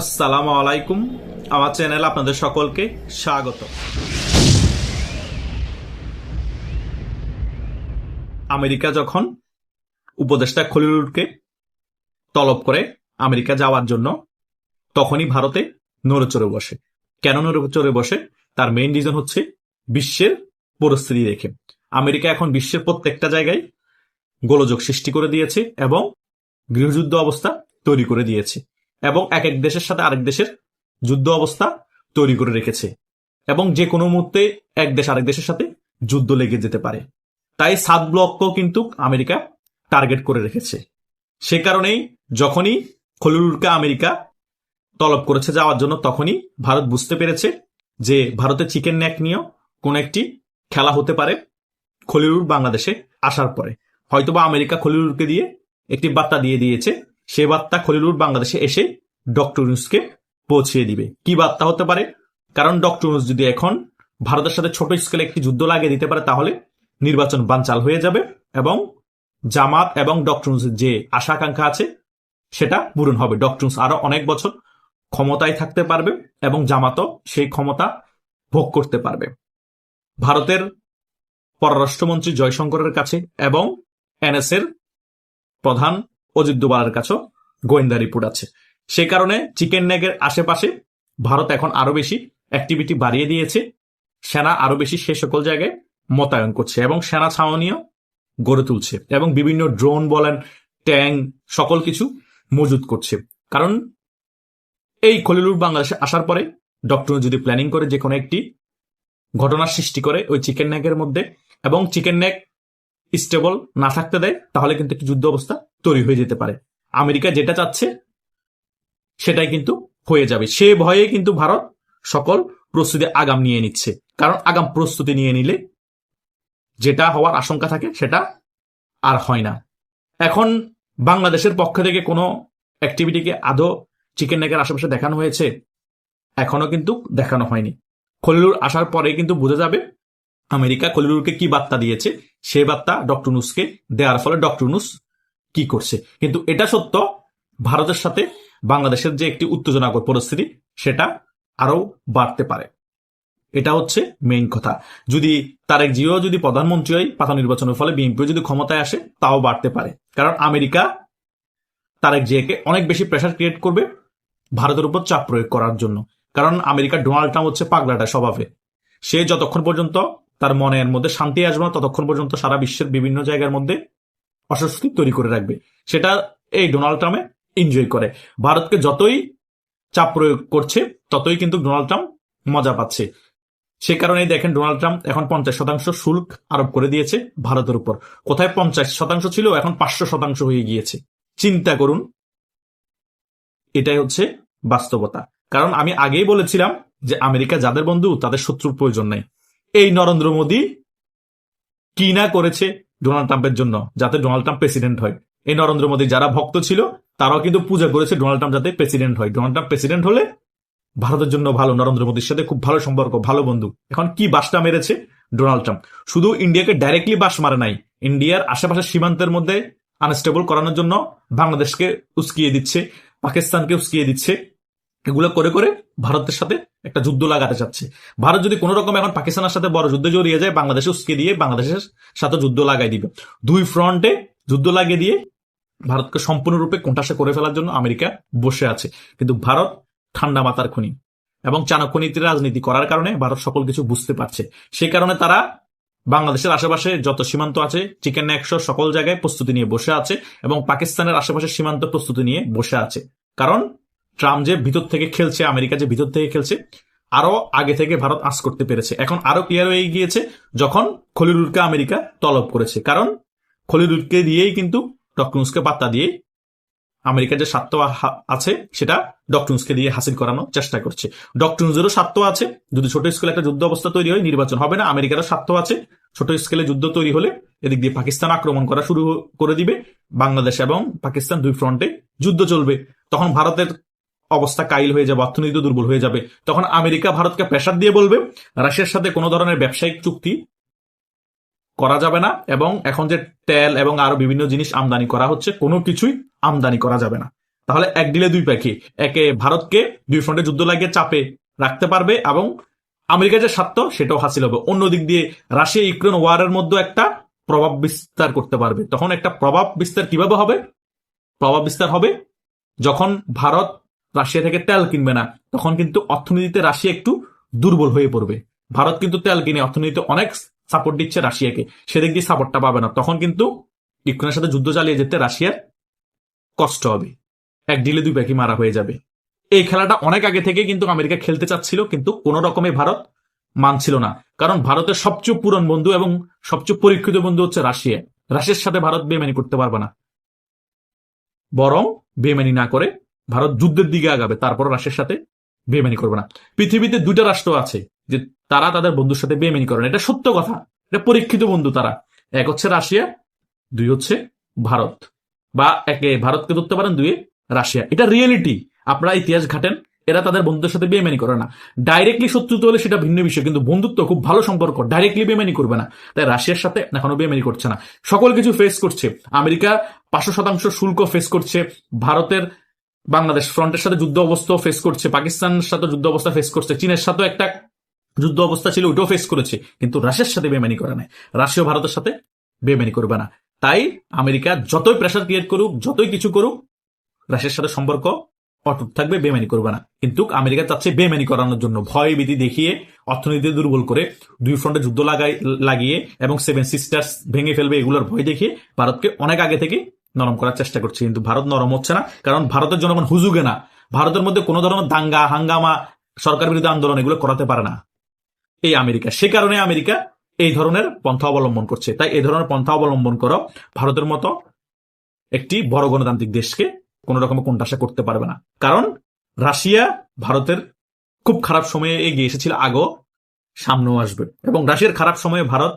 আসসালামু আলাইকুম। আমার চ্যানেল আপনাদের সকলকে স্বাগত। আমেরিকা যখন উপদেষ্টা খলিলুরকে তলব করে আমেরিকা যাওয়ার জন্য, তখনই ভারতে নড়েচড়ে বসে। কেন নড়েচড়ে বসে? তার মেইন রিজন হচ্ছে বিশ্বের পরিস্থিতি দেখে। আমেরিকা এখন বিশ্বের প্রত্যেকটা জায়গায় গোলযোগ সৃষ্টি করে দিয়েছে এবং গৃহযুদ্ধ অবস্থা তৈরি করে দিয়েছে। এবং এক এক দেশের সাথে আরেক দেশের যুদ্ধ অবস্থা তৈরি করে রেখেছে। এবং যে কোনো মুহূর্তে এক দেশ আরেক দেশের সাথে যুদ্ধ লেগে যেতে পারে। তাই সাত ব্লককেও কিন্তু আমেরিকা টার্গেট করে রেখেছে। সে কারণেই যখনই খলিলুরকে আমেরিকা তলব করেছে যাওয়ার জন্য, তখনই ভারত বুঝতে পেরেছে যে ভারতে চিকেন ন্যাক নিয়েও কোন একটি খেলা হতে পারে খলিলুর বাংলাদেশে আসার পরে। হয়তোবা আমেরিকা খলিলুরকে দিয়ে একটি বার্তা দিয়ে দিয়েছে সে বার্তা খলিলুর বাংলাদেশে এসে ডক্টর ইউনুসকে পৌঁছিয়ে দিবে। কি বার্তা হতে পারে? কারণ ডক্টর ইউনুস যদি এখন ভারতের সাথে ছোট স্কেলে একটি যুদ্ধ লাগিয়ে দিতে পারে, তাহলে নির্বাচন বানচাল হয়ে যাবে এবং জামাত এবং ডক্টর ইউনুসের যে আশা আকাঙ্ক্ষা আছে, সেটা পূরণ হবে। ডক্টর ইউনুস আরও অনেক বছর ক্ষমতায় থাকতে পারবে এবং জামাতও সেই ক্ষমতা ভোগ করতে পারবে। ভারতের পররাষ্ট্রমন্ত্রী জয়শঙ্করের কাছে এবং এনএস এর প্রধান অজিত দোবালের কাছেও গোয়েন্দা রিপোর্ট আছে। সে কারণে চিকেন নেগের আশেপাশে ভারত এখন আরও বেশি অ্যাক্টিভিটি বাড়িয়ে দিয়েছে। সেনা আরও বেশি সে সকল জায়গায় মোতায়েন করছে এবং সেনা ছাউনিও গড়ে তুলছে এবং বিভিন্ন ড্রোন বলেন, ট্যাং সকল কিছু মজুত করছে। কারণ এই খলিলুর বাংলাদেশে আসার পরে ডক্টর যদি প্ল্যানিং করে যে কোনো একটি ঘটনার সৃষ্টি করে ওই চিকেন নেকের মধ্যে এবং চিকেন নেক স্টেবল না থাকতে দেয়, তাহলে কিন্তু একটি যুদ্ধ অবস্থা তৈরি হয়ে যেতে পারে। আমেরিকা যেটা চাচ্ছে, সেটাই কিন্তু হয়ে যাবে। সে ভয়ে কিন্তু ভারত সকল প্রস্তুতি আগাম নিয়ে নিচ্ছে। কারণ আগাম প্রস্তুতি নিয়ে নিলে যেটা হওয়ার আশঙ্কা থাকে, সেটা আর হয় না। এখন বাংলাদেশের পক্ষ থেকে কোনো অ্যাক্টিভিটিকে আদৌ চিকেন নেকের আশেপাশে দেখানো হয়েছে? এখনও কিন্তু দেখানো হয়নি। খলিলুর আসার পরে কিন্তু বোঝা যাবে, আমেরিকা খলিলুরকে কি বার্তা দিয়েছে? সে বার্তা ডক্টর নুসকে দেওয়ার ফলে ডক্টর নুস কি করছে? কিন্তু এটা সত্য, ভারতের সাথে বাংলাদেশের যে একটি উত্তেজনাকর পরিস্থিতি, সেটা আরও বাড়তে পারে। এটা হচ্ছে মেইন কথা। যদি তারেক জিও যদি প্রধানমন্ত্রী হয়, পাতা নির্বাচনের ফলে বিএনপি যদি ক্ষমতায় আসে, তাও বাড়তে পারে। কারণ আমেরিকা তারেক জিয়াকে অনেক বেশি প্রেশার ক্রিয়েট করবে ভারতের উপর চাপ প্রয়োগ করার জন্য। কারণ আমেরিকার ডোনাল্ড ট্রাম্প হচ্ছে পাগলাটা স্বভাবে। সে যতক্ষণ পর্যন্ত তার মনের মধ্যে শান্তি আসবে না ততক্ষণ পর্যন্ত সারা বিশ্বের বিভিন্ন জায়গার মধ্যে অস্বস্তি তৈরি করে রাখবে। সেটা এই ডোনাল্ড ট্রাম্পে এনজয় করে। ভারতকে যতই চাপ প্রয়োগ করছে, ততই কিন্তু ডোনাল্ড ট্রাম্প মজা পাচ্ছে। সে কারণেই দেখেন ডোনাল্ড ট্রাম্প এখন পঞ্চাশ শতাংশ শুল্ক আরোপ করে দিয়েছে ভারতের উপর। কোথায় পঞ্চাশ শতাংশ ছিল? এখন পাঁচশো শতাংশ হয়ে গিয়েছে। চিন্তা করুন। এটাই হচ্ছে বাস্তবতা। কারণ আমি আগেই বলেছিলাম যে আমেরিকা যাদের বন্ধু, তাদের শত্রুর প্রয়োজন নেই। এই নরেন্দ্র মোদী কি না করেছে ডোনাল্ড ট্রাম্পের জন্য যাতে ডোনাল্ড ট্রাম্প প্রেসিডেন্ট হয়? এই নরেন্দ্র মোদী যারা ভক্ত ছিল, তারাও কিন্তু পূজা করেছে ডোনাল্ড ট্রাম্প যাতে প্রেসিডেন্ট হয়। ডোনাল্ড ট্রাম্প প্রেসিডেন্ট হলে ভারতের জন্য ভালো, নরেন্দ্র মোদীর সাথে খুব ভালো সম্পর্ক, ভালো বন্ধু। এখন কি বাসটা মেরেছে ডোনাল্ড ট্রাম্প? শুধু ইন্ডিয়াকে ডাইরেক্টলি বাস মারে নাই, ইন্ডিয়ার আশেপাশের সীমান্তের মধ্যে আনস্টেবল করানোর জন্য বাংলাদেশকে উস্কিয়ে দিচ্ছে, পাকিস্তানকে উস্কিয়ে দিচ্ছে। এগুলো করে করে ভারতের সাথে একটা যুদ্ধ লাগাতে চাচ্ছে। ভারত যদি কোনো রকম এখন পাকিস্তানের সাথে বড় যুদ্ধে জড়িয়ে যায়, বাংলাদেশে উস্কে দিয়ে বাংলাদেশের সাথে যুদ্ধ লাগাই দিবে। দুই ফ্রন্টে যুদ্ধ লাগিয়ে দিয়ে ভারতকে সম্পূর্ণরূপে কোণঠাসা করে ফেলার জন্য আমেরিকা বসে আছে। কিন্তু ভারত ঠান্ডা মাথার খনি এবং চাণক্য নীতির রাজনীতি করার কারণে ভারত সকল কিছু বুঝতে পারছে। সেই কারণে তারা বাংলাদেশের আশেপাশে যত সীমান্ত আছে, চিকেন একশো সকল জায়গায় প্রস্তুতি নিয়ে বসে আছে এবং পাকিস্তানের আশেপাশে সীমান্ত প্রস্তুতি নিয়ে বসে আছে। কারণ ট্রাম্প যে ভিতর থেকে খেলছে, আমেরিকা যে ভিতর থেকে খেলছে আরও আগে থেকে ভারত আঁচ করতে পেরেছে। এখন আরও ক্লিয়ার হয়ে গিয়েছে যখন খলিলুরকে আমেরিকা তলব করেছে। কারণ খলিলুরকে দিয়েই কিন্তু ডক্টরসকে পাত্তা দিয়ে আমেরিকার যে স্বার্থ আছে, সেটা ডক্টরসকে দিয়ে হাসিল করানোর চেষ্টা করছে। ডক্টরসেরও স্বার্থ আছে। যদি ছোট স্কেলে একটা যুদ্ধ অবস্থা তৈরি হয়, নির্বাচন হবে না, আমেরিকারও স্বার্থ আছে। ছোট স্কেলে যুদ্ধ তৈরি হলে এদিক দিয়ে পাকিস্তান আক্রমণ করা শুরু করে দিবে। বাংলাদেশ এবং পাকিস্তান দুই ফ্রন্টে যুদ্ধ চলবে। তখন ভারতের অবস্থা কাইল হয়ে যাবে, অর্থনীতি দুর্বল হয়ে যাবে। তখন আমেরিকা ভারতকে প্রেশার দিয়ে বলবে, রাশিয়ার সাথে কোনো ধরনের ব্যবসায়িক চুক্তি করা যাবে না এবং এখন যে তেল এবং আরও বিভিন্ন জিনিস আমদানি করা হচ্ছে, কোনো কিছুই আমদানি করা যাবে না। তাহলে এক ডিলে দুই পাখি। একে ভারতকে দুই ফ্রন্টে যুদ্ধ লাগিয়ে চাপে রাখতে পারবে এবং আমেরিকার যে স্বার্থ, সেটাও হাসিল হবে। অন্যদিক দিয়ে রাশিয়া ইউক্রেন ওয়ারের মধ্যে একটা প্রভাব বিস্তার করতে পারবে। তখন একটা প্রভাব বিস্তার কীভাবে হবে? প্রভাব বিস্তার হবে যখন ভারত রাশিয়া থেকে তেল কিনবে না, তখন কিন্তু অর্থনীতিতে রাশিয়া একটু দুর্বল হয়ে পড়বে। ভারত কিন্তু তেল কিনে, অর্থনীতিতে অনেক সাপোর্ট দিচ্ছে রাশিয়াকে। সেদিক দিয়ে সাপোর্টটা পাবে না। তখন কিন্তু ইউক্রেনের সাথে যুদ্ধ চালিয়ে যেতে রাশিয়ার কষ্ট হবে। এক ডিলে দুই পাখি মারা হয়ে যাবে। এই খেলাটা অনেক আগে থেকে কিন্তু আমেরিকা খেলতে চাচ্ছিল, কিন্তু কোনো রকমে ভারত মানছিল না। কারণ ভারতের সবচেয়ে পুরন বন্ধু এবং সবচেয়ে পরীক্ষিত বন্ধু হচ্ছে রাশিয়া। রাশিয়ার সাথে ভারত বেমানি করতে পারবে না। বরং বেমানি না করে ভারত যুদ্ধের দিকে আগাবে তারপর রাশিয়ার সাথে বেমানি করবে না। পৃথিবীতে দুইটা রাষ্ট্র আছে যে তারা তাদের বন্ধুর সাথে বেমানি করে না। এটা সত্য কথা। এটা পরীক্ষিত বন্ধু তারা। এক হচ্ছে রাশিয়া, দুই হচ্ছে ভারত। বা একে ভারতকে ধরতে পারেন দুয়ে রাশিয়া। এটা রিয়েলিটি আপনারা ইতিহাস ঘাটেন, এরা তাদের বন্ধুদের সাথে বেমানি করে না। ডাইরেক্টলি শত্রুতা হলে সেটা ভিন্ন বিষয়, কিন্তু বন্ধুত্ব খুব ভালো সম্পর্ক। ডাইরেক্টলি বেমানি করবে না। তাই রাশিয়ার সাথে এখনও বেমানি করছে না। সকল কিছু ফেস করছে। আমেরিকা পাঁচশো শতাংশ শুল্ক ফেস করছে। ভারতের বাংলাদেশ ফ্রন্টের সাথে যুদ্ধ অবস্থা ফেস করছে, পাকিস্তানের সাথে যুদ্ধ অবস্থা ফেস করছে, চীনের সাথেও একটা যুদ্ধ অবস্থা ছিল, ওইটাও ফেস করেছে, কিন্তু রাশিয়ার সাথে বেমানি করে নাই। রাশিয়া ভারতের সাথে বেমানি করবে না। তাই আমেরিকা যতই প্রেশার ক্রিয়েট করুক, যতই কিছু করুক, রাশিয়ার সাথে সম্পর্ক অটুট থাকবে, বেমানি করবে না। কিন্তু আমেরিকা চাচ্ছে বেমানি করানোর জন্য ভয় ভীতি দেখিয়ে অর্থনীতি দুর্বল করে দুই ফ্রন্টে যুদ্ধ লাগাই, লাগিয়ে এবং সেভেন সিস্টার্স ভেঙে ফেলবে, এগুলোর ভয় দেখিয়ে ভারতকে অনেক আগে থেকে নরম করার চেষ্টা করছে, কিন্তু ভারত নরম হচ্ছে না, কারণ ভারতের জনগণ হুজুগে না। ভারতের মধ্যে কোনো ধরনের দাঙ্গা, হাঙ্গামা, সরকার বিরোধী আন্দোলন এগুলো করাতে পারে না। এই আমেরিকা, সে কারণে আমেরিকা এই ধরনের পন্থা অবলম্বন করছে। তাই এই ধরনের পন্থা অবলম্বন করো ভারতের মতো একটি বড় গণতান্ত্রিক দেশকে কোন রকম কোনটাসা করতে পারবে না। কারণ রাশিয়া ভারতের খুব খারাপ সময়ে এগিয়ে এসেছিল, আগেও সামনেও আসবে। এবং রাশিয়ার খারাপ সময়ে ভারত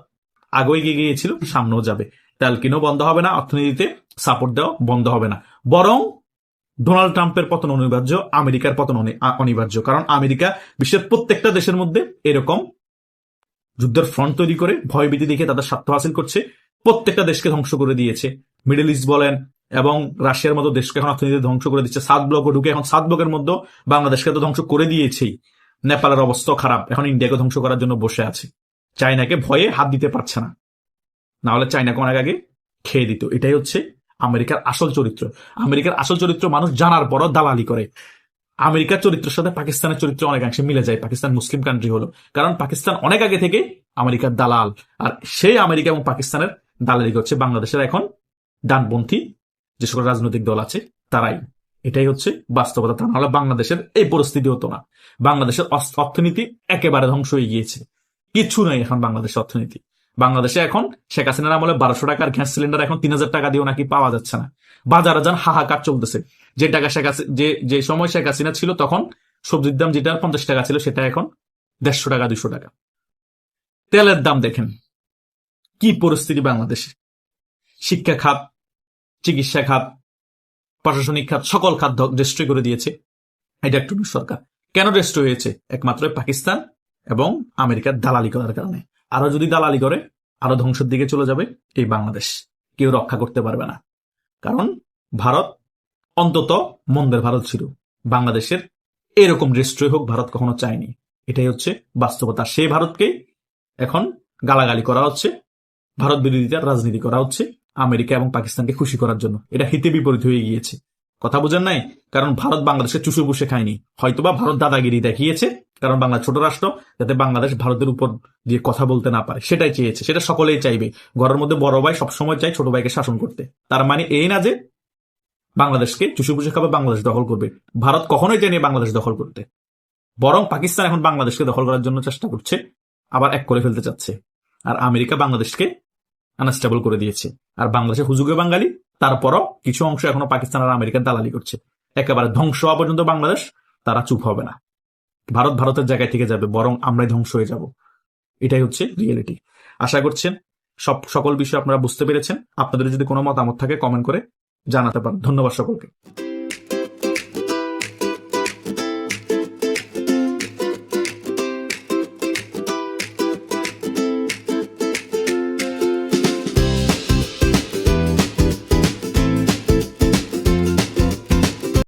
আগেও এগিয়ে গিয়েছিল, সামনেও যাবে। তেল কিনেও বন্ধ হবে না, অর্থনীতিতে সাপোর্ট দেওয়া বন্ধ হবে না। বরং ডোনাল্ড ট্রাম্পের পতন অনিবার্য, আমেরিকার পতন অনি- অনিবার্য। কারণ আমেরিকা বিশ্বের প্রত্যেকটা দেশের মধ্যে এরকম যুদ্ধের ফ্রন্ট তৈরি করে, ভয়ভীতি দেখে তাদের স্বার্থ হাসিল করছে, প্রত্যেকটা দেশকে ধ্বংস করে দিয়েছে। মিডল ইস্ট বলেন এবং রাশিয়ার মতো দেশকে এখন অর্থনীতি ধ্বংস করে দিচ্ছে। সাত ব্লকে ঢুকে এখন সাত ব্লকের মধ্যে বাংলাদেশকে তো ধ্বংস করে দিয়েছেই। নেপালের অবস্থা খারাপ, এখন ইন্ডিয়াকে ধ্বংস করার জন্য বসে আছে। চায়নাকে ভয়ে হাত দিতে পারছে না। না হলে চায়নাকে অনেক আগে খেয়ে দিত। এটাই হচ্ছে আমেরিকার আসল চরিত্র। আমেরিকার আসল চরিত্র মানুষ জানার পরও দালালি করে। আমেরিকার চরিত্রের সাথে পাকিস্তানের চরিত্র অনেকাংশে মিলে যায়। পাকিস্তান মুসলিম কান্ট্রি হলো। কারণ পাকিস্তান অনেক আগে থেকে আমেরিকার দালাল। আর সেই আমেরিকা এবং পাকিস্তানের দালালি করছে। বাংলাদেশের এখন ডানপন্থী যে সকল রাজনৈতিক দল আছে, তারাই। এটাই হচ্ছে বাস্তবতা। তা নাহলে বাংলাদেশের এই পরিস্থিতি হতো না। বাংলাদেশের অর্থনীতি একেবারে ধ্বংস হয়ে গিয়েছে। কিচ্ছু নেই এখন বাংলাদেশের অর্থনীতি। বাংলাদেশে এখন শেখ হাসিনার আমলে বারোশো টাকার গ্যাস সিলিন্ডার এখন তিন হাজার টাকা দিয়েও নাকি পাওয়া যাচ্ছে না। বাজারে যান হাহাকার চলতেছে। যে টাকা শেখ যে যে সময় শেখ হাসিনা ছিল তখন সবজির দাম যেটা পঞ্চাশ টাকা ছিল সেটা এখন দেড়শো টাকা দুশো টাকা। তেলের দাম দেখেন। কি পরিস্থিতি বাংলাদেশে? শিক্ষা খাত, চিকিৎসা খাত, প্রশাসনিক খাত, সকল খাত রেস্ট্রি করে দিয়েছে। এটা একটু সরকার কেন রেস্ট্রি হয়েছে? একমাত্র পাকিস্তান এবং আমেরিকার দালালি করার কারণে। আরও যদি দালালি করে, আরও ধ্বংসের দিকে চলে যাবে, এই বাংলাদেশ কেউ রক্ষা করতে পারবে না। কারণ ভারত অন্তত মন্দের ভারত ছিল। বাংলাদেশের এরকম রেস্ট্রি হোক ভারত কখনো চায়নি। এটাই হচ্ছে বাস্তবতা। সেই ভারতকে এখন গালাগালি করা হচ্ছে, ভারত বিরোধিতার রাজনীতি করা হচ্ছে, আমেরিকা এবং পাকিস্তানকে খুশি করার জন্য। এটা হিতে বিপরীত হয়ে গিয়েছে। কথা বোঝেন নাই? কারণ ভারত বাংলাদেশকে চুষে বসে খায়নি। হয়তোবা ভারত দাদাগিরি দেখিয়েছে, কারণ বাংলা ছোট রাষ্ট্র, যাতে বাংলাদেশ ভারতের উপর দিয়ে কথা বলতে না পারে। সেটাই চেয়েছে, সেটা সকলেই চাইবে। ঘরের মধ্যে বড় ভাই সবসময় চাই ছোট ভাইকে শাসন করতে। তার মানে এই না যে বাংলাদেশকে চুষে বসে খাবে, বাংলাদেশ দখল করবে। ভারত কখনোই চায়নি বাংলাদেশ দখল করতে। বরং পাকিস্তান এখন বাংলাদেশকে দখল করার জন্য চেষ্টা করছে, আবার এক করে ফেলতে চাচ্ছে। আর আমেরিকা বাংলাদেশকে আনস্টেবল করে দিয়েছে। আর বাংলাদেশে হুজুগে বাঙালি তারপরও কিছু অংশ এখনও পাকিস্তান আর আমেরিকান দালালি করছে। একেবারে ধ্বংস হওয়া পর্যন্ত বাংলাদেশ তারা চুপ হবে না। ভারত ভারতের জায়গায় থেকে যাবে, বরং আমরাই ধ্বংস হয়ে যাব। এটাই হচ্ছে রিয়েলিটি আশা করছেন সব, সকল বিষয় আপনারা বুঝতে পেরেছেন। আপনাদের যদি কোনো মতামত থাকে কমেন্ট করে জানাতে পারেন। ধন্যবাদ সকলকে।